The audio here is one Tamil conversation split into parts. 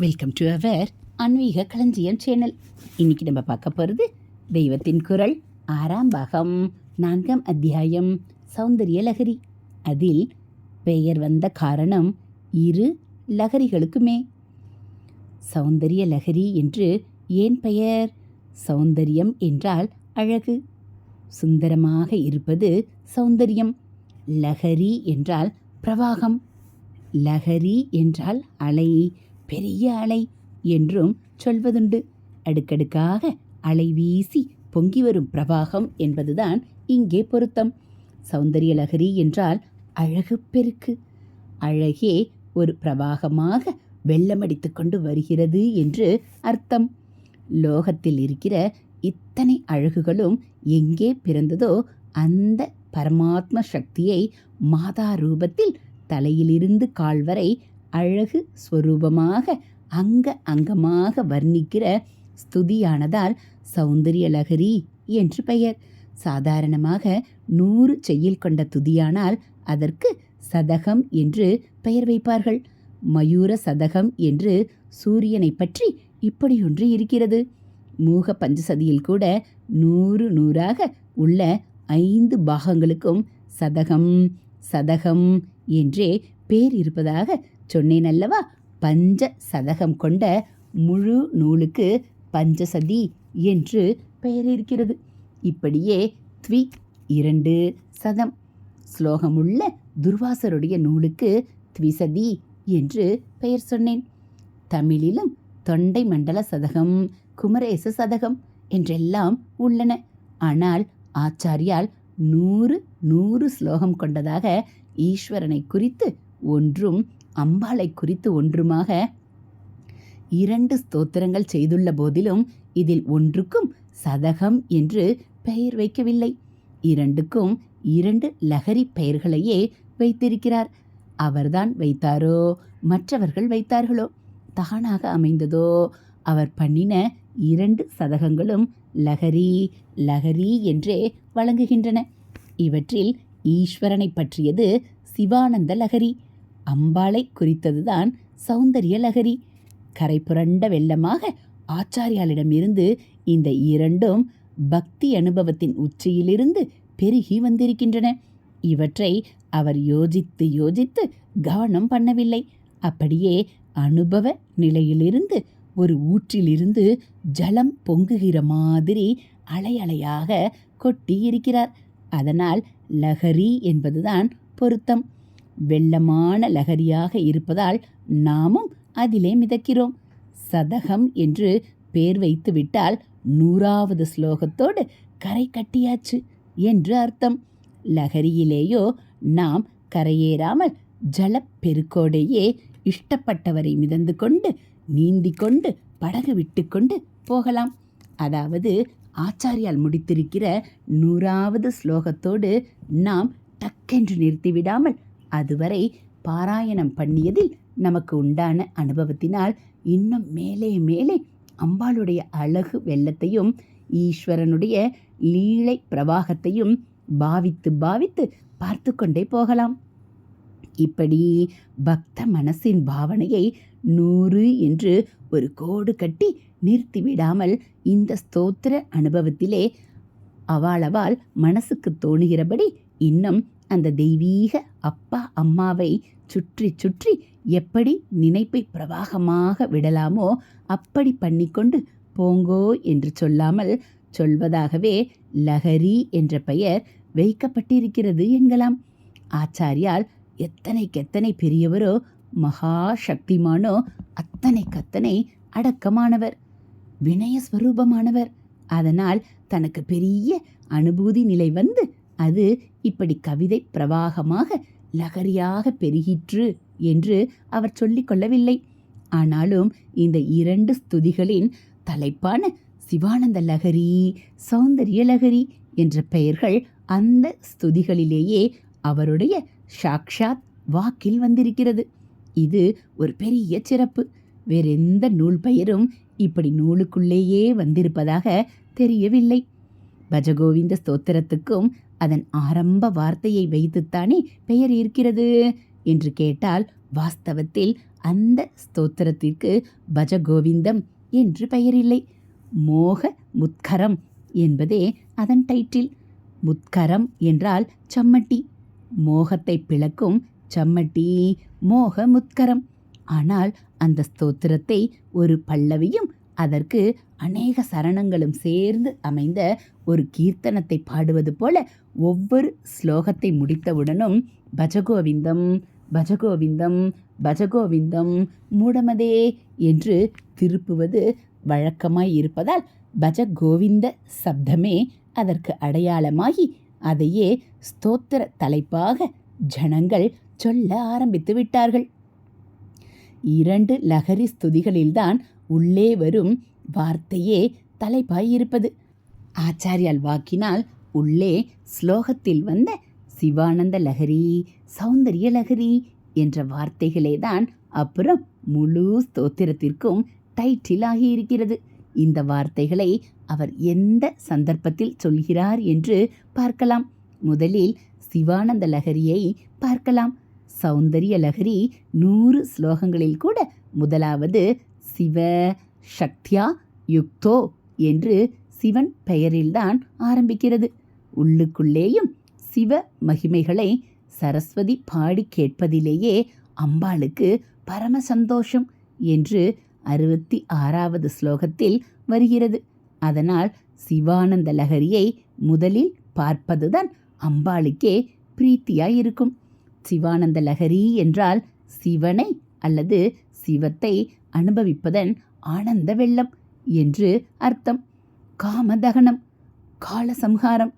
வெல்கம் டு அவர் ஆன்மீக களஞ்சியம் சேனல் இன்னைக்கு நம்ம பார்க்க போகிறது தெய்வத்தின் குரல் ஆறாம் பாகம் நான்காம் அத்தியாயம் சௌந்தரிய லகரி. அதில் பெயர் வந்த காரணம் இரு லகரிகளுக்குமே. சௌந்தரிய லகரி என்று ஏன் பெயர்? சௌந்தரியம் என்றால் அழகு. சுந்தரமாக இருப்பது சௌந்தரியம். லகரி என்றால் பிரவாகம். லகரி என்றால் அலை. பெரிய அலை என்றும் சொல்வதுண்டு. அடுக்கடுக்காக அலை வீசி பொங்கி வரும் பிரவாகம் என்பதுதான் இங்கே பொருத்தம். சௌந்தரிய லகரி என்றால் அழகு பெருக்கு. அழகே ஒரு பிரவாகமாக வெள்ளமடித்து கொண்டு வருகிறது என்று அர்த்தம். லோகத்தில் இருக்கிற இத்தனை அழகுகளும் எங்கே பிறந்ததோ அந்த பரமாத்ம சக்தியை மாதா ரூபத்தில் தலையிலிருந்து கால் வரை அழகு ஸ்வரூபமாக அங்க அங்கமாக வர்ணிக்கிற ஸ்துதியானதால் சௌந்தரிய லகரி என்று பெயர். சாதாரணமாக நூறு செய்யில் கொண்ட துதியானால் அதற்கு சதகம் என்று பெயர் வைப்பார்கள். மயூர சதகம் என்று சூரியனை பற்றி இப்படியொன்று இருக்கிறது. மூக பஞ்சசதியில் கூட நூறு நூறாக உள்ள ஐந்து பாகங்களுக்கும் சதகம் சதகம் என்றே பேர் இருப்பதாக சொன்னேன் அல்லவா பஞ்ச சதகம் கொண்ட முழு நூலுக்கு பஞ்சசதி என்று பெயர் இருக்கிறது இப்படியே த்வி இரண்டு சதம். ஸ்லோகமுள்ள துர்வாசருடைய நூலுக்கு த்விசதி என்று பெயர் சொன்னேன். தமிழிலும் தொண்டை மண்டல சதகம் குமரேச சதகம் என்றெல்லாம் உள்ளன. ஆனால் ஆச்சாரியால் நூறு நூறு ஸ்லோகம் கொண்டதாக ஈஸ்வரனை குறித்து ஒன்றும் அம்பாளை குறித்து ஒன்றுமாக இரண்டு ஸ்தோத்திரங்கள் செய்துள்ள போதிலும் இதில் ஒன்றுக்கும் சதகம் என்று பெயர் வைக்கவில்லை. இரண்டுக்கும் இரண்டு லகரி பெயர்களையே வைத்திருக்கிறார். அவர்தான் வைத்தாரோ? மற்றவர்கள் வைத்தார்களோ? தானாக அமைந்ததோ? அவர் பண்ணின இரண்டு சதகங்களும் லகரி லகரி என்றே வழங்குகின்றன. இவற்றில் ஈஸ்வரனை பற்றியது சிவானந்த லகரி அம்பாளை குறித்ததுதான் சௌந்தரிய லகரி கரை புரண்ட வெள்ளமாக ஆச்சாரியாளிடமிருந்து இந்த இரண்டும் பக்தி அனுபவத்தின் உச்சியிலிருந்து பெருகி வந்திருக்கின்றன. இவற்றை அவர் யோசித்து யோசித்து கவனம் பண்ணவில்லை. அப்படியே அனுபவ நிலையிலிருந்து ஒரு ஊற்றிலிருந்து ஜலம் பொங்குகிற மாதிரி அலை அலையாக கொட்டி இருக்கிறார் அதனால் லகரி என்பதுதான் பொருத்தம். வெள்ளமான லகரியாக இருப்பதால் நாமும் அதிலே மிதக்கிறோம். சதகம் என்று பேர் வைத்து விட்டால் நூறாவது ஸ்லோகத்தோடு கரை கட்டியாச்சு என்று அர்த்தம். லகரியிலேயோ நாம் கரையேறாமல் ஜலப்பெருக்கோடையே இஷ்டப்பட்டவரை மிதந்து கொண்டு நீந்தி கொண்டு படகு விட்டுக்கொண்டு போகலாம். அதாவது ஆச்சாரியால் முடித்திருக்கிற நூறாவது ஸ்லோகத்தோடு நாம் டக்கென்று நிறுத்திவிடாமல் அதுவரை பாராயணம் பண்ணியதில் நமக்கு உண்டான அனுபவத்தினால் இன்னும் மேலே மேலே அம்பாளுடைய அழகு வெள்ளத்தையும் ஈஸ்வரனுடைய லீலை பிரவாகத்தையும் பாவித்து பாவித்து பார்த்து கொண்டே போகலாம். இப்படி பக்த மனசின் பாவனையை நூறு என்று ஒரு கோடு கட்டி நிறுத்திவிடாமல் இந்த ஸ்தோத்திர அனுபவத்திலே அவாளவால் மனசுக்கு தோணுகிறபடி இன்னும் அந்த தெய்வீக அப்பா அம்மாவை சுற்றி சுற்றி எப்படி நினைப்பை பிரவாகமாக விடலாமோ அப்படி பண்ணிக்கொண்டு போங்கோ என்று சொல்லாமல் சொல்வதாகவே லஹரி என்ற பெயர் வைக்கப்பட்டிருக்கிறது என்கலாம். ஆச்சாரியால் எத்தனைக்கெத்தனை பெரியவரோ மகா சக்திமானோ அத்தனைக்கத்தனை அடக்கமானவர் வினயஸ்வரூபமானவர் அதனால் தனக்கு பெரிய அனுபூதி நிலை வந்து அது இப்படி கவிதை பிரவாகமாக லகரியாக பெருகிற்று என்று அவர் சொல்லிக் கொள்ளவில்லை. ஆனாலும் இந்த இரண்டு ஸ்துதிகளின் தலைப்பான சிவானந்த லகரி சௌந்தரிய லகரி என்ற பெயர்கள் அந்த ஸ்துதிகளிலேயே அவருடைய சாக்ஷாத் வாக்கில் வந்திருக்கிறது. இது ஒரு பெரிய சிறப்பு. வேறெந்த நூல் பெயரும் இப்படி நூலுக்குள்ளேயே வந்திருப்பதாக தெரியவில்லை. பஜகோவிந்த ஸ்தோத்திரத்துக்கும் அதன் ஆரம்ப வார்த்தையை வைத்துத்தானே பெயர் இருக்கிறது? என்று கேட்டால் வாஸ்தவத்தில் அந்த ஸ்தோத்திரத்திற்கு பஜகோவிந்தம் என்று பெயரில்லை. மோக முத்கரம் என்பதே அதன் டைட்டில். முத்கரம் என்றால் சம்மட்டி மோகத்தை பிளக்கும் சம்மட்டி மோக முத்கரம் ஆனால் அந்த ஸ்தோத்திரத்தை ஒரு பல்லவியும் அதற்கு அநேக சரணங்களும் சேர்ந்து அமைந்த ஒரு கீர்த்தனத்தை பாடுவது போல ஒவ்வொரு ஸ்லோகத்தை முடித்தவுடனும் பஜகோவிந்தம் பஜகோவிந்தம் பஜகோவிந்தம் மூடமதே என்று திருப்புவது வழக்கமாய் இருப்பதால் பஜகோவிந்த சப்தமே அதற்கு அடையாளமாகி அதையே ஸ்தோத்திர தலைப்பாக ஜனங்கள் சொல்ல ஆரம்பித்து விட்டார்கள். இரண்டு லகரி ஸ்துதிகளில்தான் உள்ளே வரும் வார்த்தையே தலைப்பாயிருப்பது. ஆச்சாரியால் வாக்கினால் உள்ளே ஸ்லோகத்தில் வந்த சிவானந்த லகரி சௌந்தரிய லகரி என்ற வார்த்தைகளே தான் அப்புறம் முழு ஸ்தோத்திரத்திற்கும் டைட்டில் ஆகியிருக்கிறது இந்த வார்த்தைகளை அவர் எந்த சந்தர்ப்பத்தில் சொல்கிறார் என்று பார்க்கலாம். முதலில் சிவானந்த லகரியை பார்க்கலாம். சௌந்தரிய லகரி நூறு ஸ்லோகங்களில் கூட முதலாவது சிவ சக்தியா யுக்தோ என்று சிவன் பெயரில்தான் ஆரம்பிக்கிறது. உள்ளுக்குள்ளேயும் சிவ மகிமைகளை சரஸ்வதி பாடி கேட்பதிலேயே அம்பாளுக்கு பரம சந்தோஷம் என்று அறுபத்தி ஆறாவது ஸ்லோகத்தில் வருகிறது. அதனால் சிவானந்த லகரியை முதலில் பார்ப்பதுதான் அம்பாளுக்கே பிரீத்தியாயிருக்கும். சிவானந்த லகரி என்றால் சிவனை அல்லது சிவத்தை அனுபவிப்பதன் ஆனந்த வெள்ளம் என்று அர்த்தம். காமதகனம் காலசம்ஹாரம்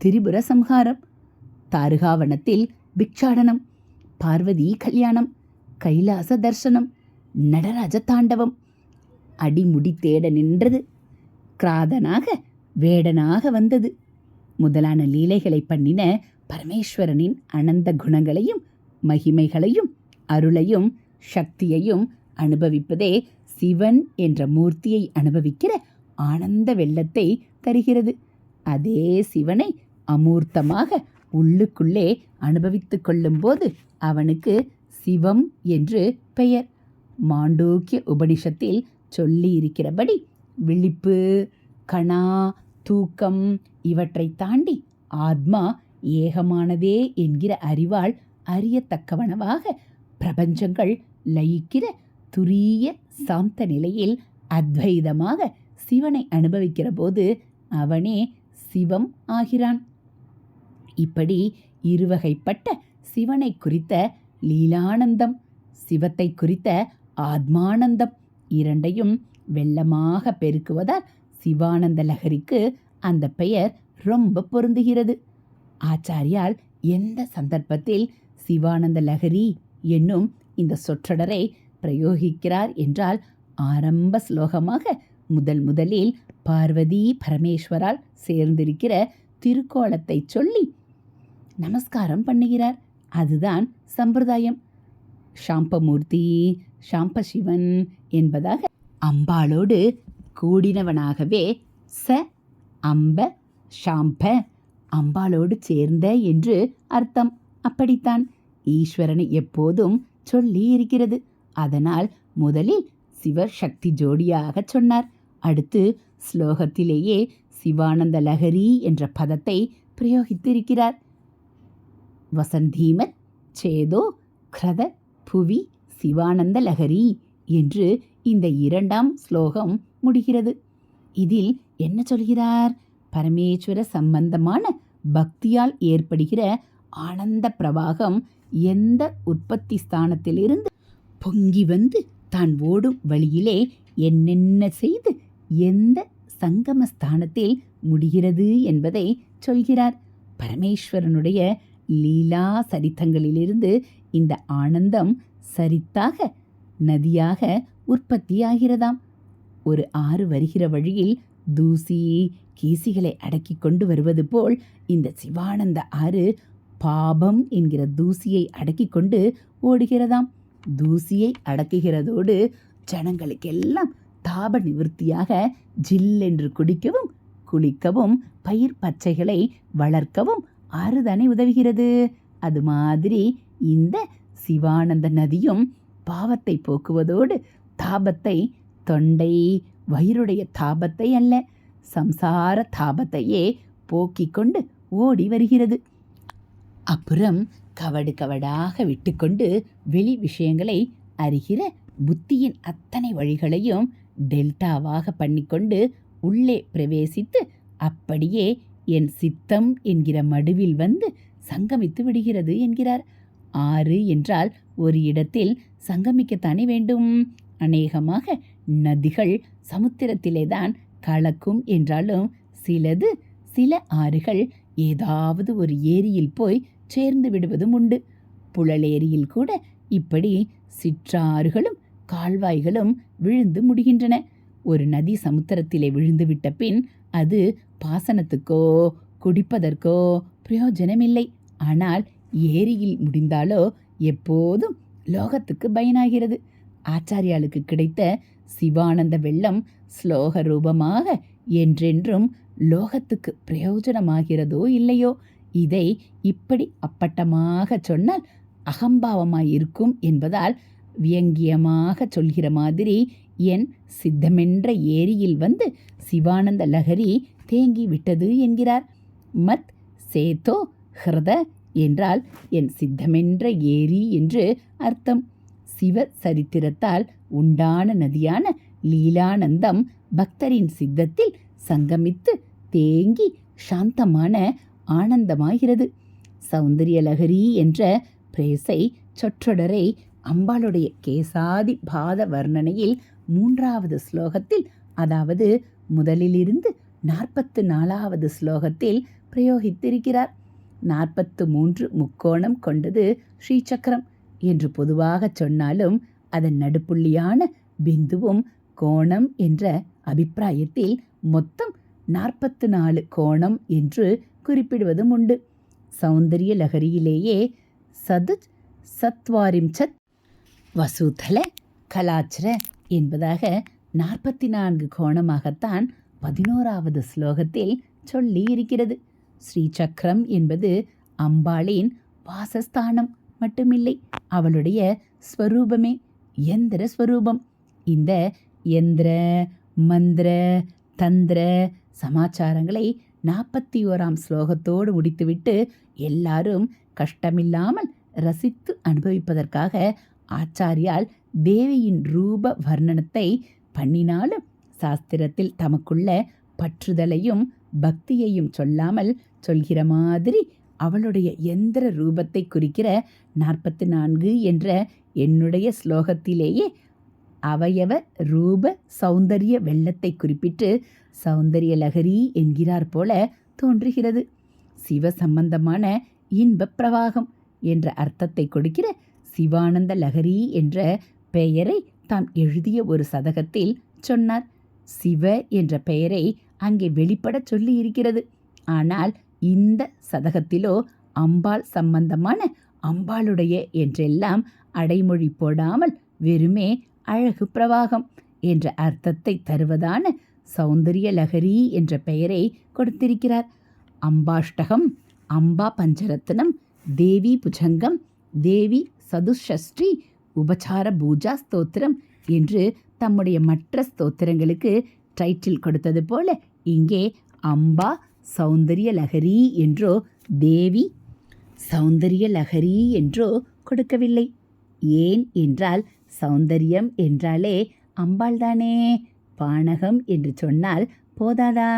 திரிபுர சம்ஹாரம் தாருகாவனத்தில் பிக்ஷாடனம் பார்வதி கல்யாணம் கைலாச தர்சனம் நடராஜ தாண்டவம். அடிமுடி தேட நின்றது கிராதனாக வேடனாக வந்தது. முதலான லீலைகளை பண்ணின பரமேஸ்வரனின் அனந்த குணங்களையும் மகிமைகளையும் அருளையும் சக்தியையும் அனுபவிப்பதே சிவன் என்ற மூர்த்தியை அனுபவிக்கிற ஆனந்த வெள்ளத்தை தருகிறது. அதே சிவனை அமூர்த்தமாக உள்ளுக்குள்ளே அனுபவித்து கொள்ளும்போது அவனுக்கு சிவம் என்று பெயர். மாண்டூக்கிய உபனிஷத்தில் சொல்லியிருக்கிறபடி விழிப்பு கணா தூக்கம் இவற்றை தாண்டி ஆத்மா ஏகமானதே என்கிற அறிவால் அறியத்தக்கவனவாக பிரபஞ்சங்கள் லயிக்கிற துரிய சாந்த நிலையில் அத்வைதமாக சிவனை அனுபவிக்கிற போது அவனே சிவம் ஆகிறான். இப்படி இருவகைப்பட்ட சிவனை குறித்த லீலானந்தம் சிவத்தை குறித்த ஆத்மானந்தம் இரண்டையும் வெள்ளமாக பெருக்குவதால் சிவானந்த லகரிக்கு அந்த பெயர் ரொம்ப பொருந்துகிறது. ஆச்சாரியால் எந்த சந்தர்ப்பத்தில் சிவானந்த லகரி என்னும் இந்த சொற்றொடரை பிரயோகிக்கிறார் என்றால் ஆரம்ப ஸ்லோகமாக முதல் முதலில் பார்வதி பரமேஸ்வரால் சேர்ந்திருக்கிற திருக்கோலத்தை சொல்லி நமஸ்காரம் பண்ணுகிறார். அதுதான் சம்பிரதாயம். சாம்பமூர்த்தி சாம்பசிவன் என்பதாக அம்பாளோடு கூடினவனாகவே ச அம்ப ஷாம்ப அம்பாளோடு சேர்ந்த என்று அர்த்தம். அப்படித்தான். ஈஸ்வரனை எப்போதும் சொல்லி இருக்கிறது அதனால் முதலில் சிவசக்தி ஜோடியாக சொன்னார். அடுத்து ஸ்லோகத்திலேயே சிவானந்த லகரி என்ற பதத்தை பிரயோகித்திருக்கிறார். வசந்தீமத் சேதோ கிரத புவி சிவானந்த லகரி என்று இந்த இரண்டாம் ஸ்லோகம் முடிகிறது. இதில் என்ன சொல்கிறார்? பரமேஸ்வர சம்பந்தமான பக்தியால் ஏற்படுகிற ஆனந்த பிரவாகம் எந்த உற்பத்தி ஸ்தானத்திலிருந்து பொங்கி வந்து தான் ஓடும் வழியிலே என்னென்ன செய்து எந்த சங்கம ஸ்தானத்தில் முடிகிறது என்பதை சொல்கிறார். பரமேஸ்வரனுடைய லீலா சரித்தங்களிலிருந்து இந்த ஆனந்தம் சரித்தாக நதியாக உற்பத்தியாகிறதாம். ஒரு ஆறு வருகிற வழியில் தூசி கீசிகளை அடக்கி கொண்டு வருவது போல் இந்த சிவானந்த ஆறு பாபம் என்கிற தூசியை அடக்கி கொண்டு ஓடுகிறதாம். தூசியை அடக்குகிறதோடு ஜனங்களுக்கெல்லாம் தாப நிவர்த்தியாக ஜில்லென்று குடிக்கவும் குளிக்கவும் பயிர் பச்சைகளை வளர்க்கவும் ஆறுதானே உதவுகிறது. அது மாதிரி இந்த சிவானந்த நதியும் பாவத்தை போக்குவதோடு தாபத்தை தொண்டை வயிறுடைய தாபத்தை அல்ல சம்சார தாபத்தையே போக்கிக் கொண்டு ஓடி வருகிறது. அப்புறம் கவடு கவடாக விட்டுக்கொண்டு வெளி விஷயங்களை அறிகிற புத்தியின் அத்தனை வழிகளையும் டெல்டாவாக பண்ணிக்கொண்டு உள்ளே பிரவேசித்து அப்படியே என் சித்தம் என்கிற மடுவில் வந்து சங்கமித்து விடுகிறது என்கிறார். ஆறு என்றால் ஒரு இடத்தில் சங்கமிக்கத்தானே வேண்டும்? அநேகமாக நதிகள் சமுத்திரத்திலே தான் கலக்கும் என்றாலும் சிலது சில ஆறுகள் ஏதாவது ஒரு ஏரியில் போய் சேர்ந்து விடுவதும் உண்டு. புழலேரியில் கூட இப்படி சிற்றாறுகளும் கால்வாய்களும் விழுந்து முடிகின்றன. ஒரு நதி சமுத்திரத்திலே விழுந்துவிட்ட பின் அது பாசனத்துக்கோ குடிப்பதற்கோ பிரயோஜனமில்லை. ஆனால் ஏரியில் முடிந்தாலோ எப்போதும் லோகத்துக்கு பயனாகிறது. ஆச்சாரியாளுக்கு கிடைத்த சிவானந்த வெள்ளம் ஸ்லோக ரூபமாக என்றென்றும் லோகத்துக்கு பிரயோஜனமாகிறதோ இல்லையோ? இதை இப்படி அப்பட்டமாக சொன்னால் அகம்பாவமாயிருக்கும் என்பதால் வியங்கியமாக சொல்கிற மாதிரி என் சித்தமென்ற ஏரியில் வந்து சிவானந்த லகரி தேங்கி விட்டது என்கிறார். மத் சேத்தோ ஹிருத என்றால் என் சித்தமென்ற ஏரி என்று அர்த்தம். சிவ சரித்திரத்தால் உண்டான நதியான லீலானந்தம் பக்தரின் சித்தத்தில் சங்கமித்து தேங்கி சாந்தமான ஆனந்தமாகிறது. சௌந்தரியலகரி என்ற பிரேசை சொற்றொடரை அம்பாளுடைய கேசாதி பாத வர்ணனையில் மூன்றாவது ஸ்லோகத்தில் அதாவது முதலிலிருந்து நாற்பத்து நாலாவது ஸ்லோகத்தில் பிரயோகித்திருக்கிறார். நாற்பத்து மூன்று முக்கோணம் கொண்டது ஸ்ரீசக்கரம் என்று பொதுவாகச் சொன்னாலும் அதன் நடுப்புள்ளியான பிந்துவும் கோணம் என்ற அபிப்பிராயத்தில் மொத்தம் நாற்பத்து நாலு கோணம் என்று குறிப்பிடுவதும் உண்டு. சௌந்தரிய லகரியிலேயே சதுஜ் சத்வாரிம்சத் வசூதல கலாச்சர என்பதாக நாற்பத்தி நான்கு கோணமாகத்தான் பதினோராவது ஸ்லோகத்தில் சொல்லி இருக்கிறது ஸ்ரீசக்கரம் என்பது அம்பாளின் வாசஸ்தானம் மட்டுமில்லை அவளுடைய ஸ்வரூபமே எந்திர ஸ்வரூபம். இந்த எந்திர மந்திர தந்திர சமாச்சாரங்களை நாற்பத்தி ஓராம் ஸ்லோகத்தோடு முடித்துவிட்டு எல்லாரும் கஷ்டமில்லாமல் ரசித்து அனுபவிப்பதற்காக ஆச்சாரியால் தேவியின் ரூப வர்ணனத்தை பண்ணினாலும் சாஸ்திரத்தில் தமக்குள்ள பற்றுதலையும் பக்தியையும் சொல்லாமல் சொல்கிற மாதிரி அவளுடைய எந்திர ரூபத்தை குறிக்கிற நாற்பத்தி நான்கு என்ற என்னுடைய ஸ்லோகத்திலேயே அவயவ ரூப சௌந்தரிய வெள்ளத்தை குறிப்பிட்டு சௌந்தரிய லகரி என்கிறார் போல தோன்றுகிறது. சிவ சம்பந்தமான இன்ப பிரவாகம் என்ற அர்த்தத்தை கொடுக்கிற சிவானந்த லகரி என்ற பெயரை தாம் எழுதிய ஒரு சதகத்தில் சொன்னார். சிவ என்ற பெயரை அங்கே வெளிப்பட சொல்லி இருக்கிறது ஆனால் இந்த சதகத்திலோ அம்பாள் சம்பந்தமான அம்பாளுடைய என்றெல்லாம் அடைமொழி போடாமல் வெறுமே அழகு பிரவாகம் என்ற அர்த்தத்தை தருவதான சௌந்தரிய லகரி என்ற பெயரை கொடுத்திருக்கிறார். அம்பாஷ்டகம் அம்பா பஞ்சரத்னம் தேவி புஜங்கம் தேவி சதுஷஷ்டி உபசார பூஜா ஸ்தோத்திரம் என்று தம்முடைய மற்ற ஸ்தோத்திரங்களுக்கு டைட்டில் கொடுத்தது போல இங்கே அம்பா சௌந்தரிய லகரி என்றோ தேவி சௌந்தரிய லகரி என்றோ கொடுக்கவில்லை. ஏன் என்றால் சௌந்தரியம் என்றாலே அம்பாள் தானே பானகம் என்று சொன்னால் போதாதா?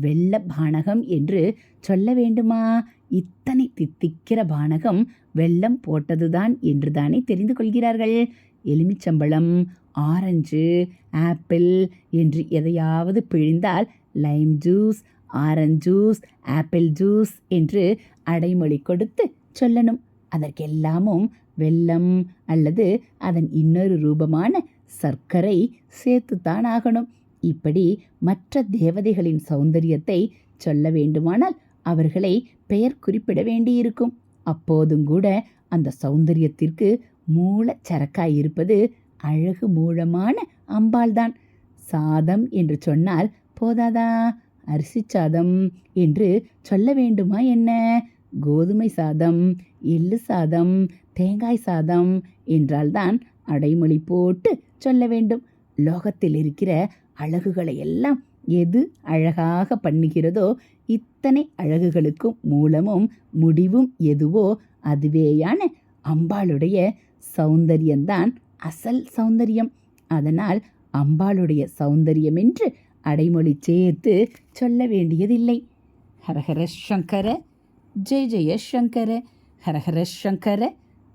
வெள்ள பானகம் என்று சொல்ல வேண்டுமா? இத்தனை தித்திக்கிற பானகம் வெள்ளம் போட்டதுதான் என்று தானே தெரிந்து கொள்கிறார்கள். எலுமிச்சம்பழம் ஆரஞ்சு ஆப்பிள் என்று எதையாவது பிழிந்தால் lime juice orange juice apple juice என்று அடைமொழி கொடுத்து சொல்லணும். அதற்கெல்லாமும் வெல்லம் அல்லது அதன் இன்னொரு ரூபமான சர்க்கரை சேர்த்துத்தான் ஆகணும். இப்படி மற்ற தேவதைகளின் சௌந்தரியத்தை சொல்ல வேண்டுமானால் அவர்களை பெயர் குறிப்பிட வேண்டியிருக்கும். அப்போதும் கூட அந்த சௌந்தரியத்திற்கு மூல சரக்காயிருப்பது அழகு மூலமான அம்பாள்தான். சாதம் என்று சொன்னால் போதாதா? அரிசி சாதம் என்று சொல்ல வேண்டுமா என்ன? கோதுமை சாதம் எள்ளு சாதம் தேங்காய் சாதம் என்றால்தான் அடைமொழி போட்டு சொல்ல வேண்டும். லோகத்தில் இருக்கிற அழகுகளை எல்லாம் எது அழகாக பண்ணுகிறதோ இத்தனை அழகுகளுக்கும் மூலமும் முடிவும் எதுவோ அதுவேயான அம்பாளுடைய சௌந்தரியம்தான் அசல் சௌந்தரியம். அதனால் அம்பாளுடைய சௌந்தரியம் என்று அடைமொழி சேர்த்து சொல்ல வேண்டியதில்லை. ஹரஹர சங்கர ஜெய ஜெய சங்கர ஹரஹர சங்கர.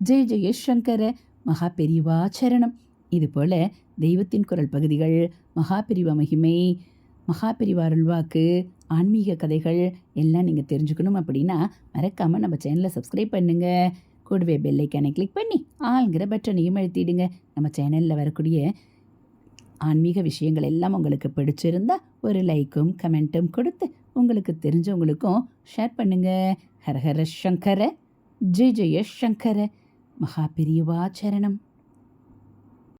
ஜெய ஜெயசங்கர மகா பெரிவா சரணம். இதுபோல் தெய்வத்தின் குரல் பகுதிகள் மகா பெரிவா மகிமை மகா அருள்வாக்கு ஆன்மீக கதைகள் எல்லாம் நீங்கள் தெரிஞ்சுக்கணும் அப்படின்னா மறக்காமல் நம்ம சேனலை சப்ஸ்கிரைப் பண்ணுங்கள் கூடவே பெல்லைக்கானை கிளிக் பண்ணி ஆளுங்கிற பட்டனையும் அழுத்திடுங்க. நம்ம சேனலில் வரக்கூடிய ஆன்மீக விஷயங்கள் எல்லாம் உங்களுக்கு பிடிச்சிருந்தா ஒரு லைக்கும் கமெண்ட்டும் கொடுத்து உங்களுக்கு தெரிஞ்சவங்களுக்கும் ஷேர் பண்ணுங்கள் ஹரஹர சங்கர ஜெய ஜெய சங்கர மகா பெரியவா சரணம்.